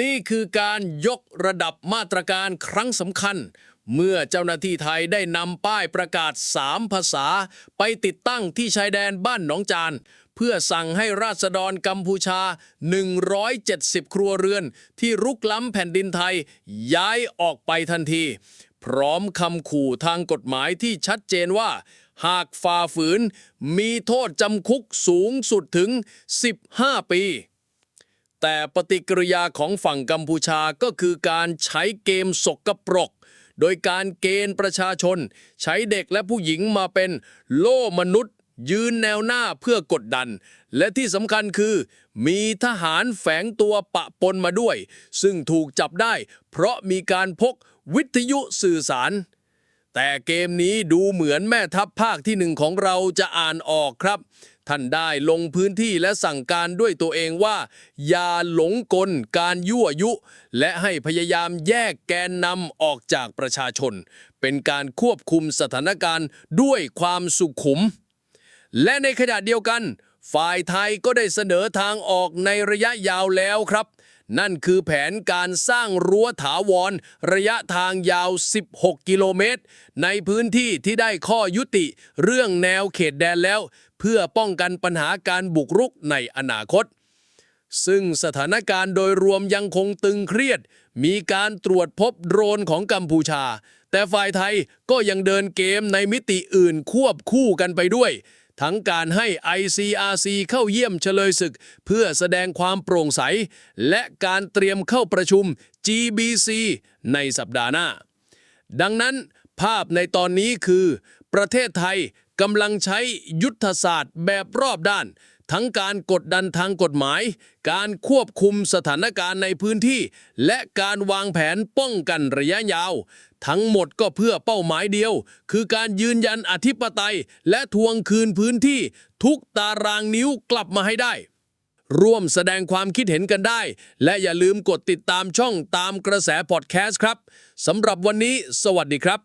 นี่คือการยกระดับมาตรการครั้งสำคัญ เมื่อเจ้าหน้าที่ไทยได้นำป้ายประกาศ 3 ภาษา ไปติดตั้งที่ชายแดนบ้านหนองจาน เพื่อสั่งให้ราษฎรกัมพูชา 170 ครัวเรือน ที่รุกล้ำแผ่นดินไทย ย้ายออกไปทันที พร้อมคำขู่ทางกฎหมายที่ชัดเจนว่า หากฝ่าฝืน มีโทษจำคุกสูงสุดถึง 15 ปี แต่ปฏิกิริยาของฝั่งกัมพูชาก็คือการใช้เกมสกปรก โดยการเกณฑ์ประชาชน ใช้เด็กและผู้หญิงมาเป็นโล่มนุษย์ ยืนแนวหน้าเพื่อกดดัน และที่สำคัญคือ มีทหารแฝงตัวปะปนมาด้วย ซึ่งถูกจับได้ เพราะมีการพกวิทยุสื่อสาร แต่เกมนี้ดูเหมือนแม่ทัพภาคที่หนึ่งของเราจะอ่านออกครับ ท่านได้ลงพื้นที่และสั่งการด้วยตัวเองว่า อย่าหลงกลการยั่วยุ และให้พยายามแยกแกนนำออกจากประชาชน เป็นการควบคุมสถานการณ์ด้วยความสุขุม และในขณะเดียวกัน ฝ่ายไทยก็ได้เสนอทางออกในระยะยาวแล้วครับ นั่นคือแผนการสร้างรั้วถาวร ระยะทางยาว 16 กิโลเมตร ในพื้นที่ที่ได้ข้อยุติ เรื่องแนวเขตแดนแล้ว เพื่อป้องกันปัญหาการบุกรุกในอนาคต ซึ่งสถานการณ์โดยรวมยังคงตึงเครียด มีการตรวจพบโดรนของกัมพูชา แต่ฝ่ายไทยก็ยังเดินเกมในมิติอื่นควบคู่กันไปด้วยทั้งการให้ ICRC เข้าเยี่ยมเฉลยศึก เพื่อแสดงความโปร่งใส และการเตรียมเข้าประชุม GBC ในสัปดาห์หน้า ดังนั้นภาพในตอนนี้คือ ประเทศไทยกำลังใช้ยุทธศาสตร์แบบรอบด้าน ทั้งการกดดันทางกฎหมาย การควบคุมสถานการณ์ในพื้นที่ และการวางแผนป้องกันระยะยาว ทั้งหมดก็เพื่อเป้าหมายเดียว คือการยืนยันอธิปไตย และทวงคืนพื้นที่ ทุกตารางนิ้วกลับมาให้ได้ ร่วมแสดงความคิดเห็นกันได้ และอย่าลืมกดติดตามช่องตามกระแสพอดแคสต์ครับสำหรับวันนี้ สวัสดีครับ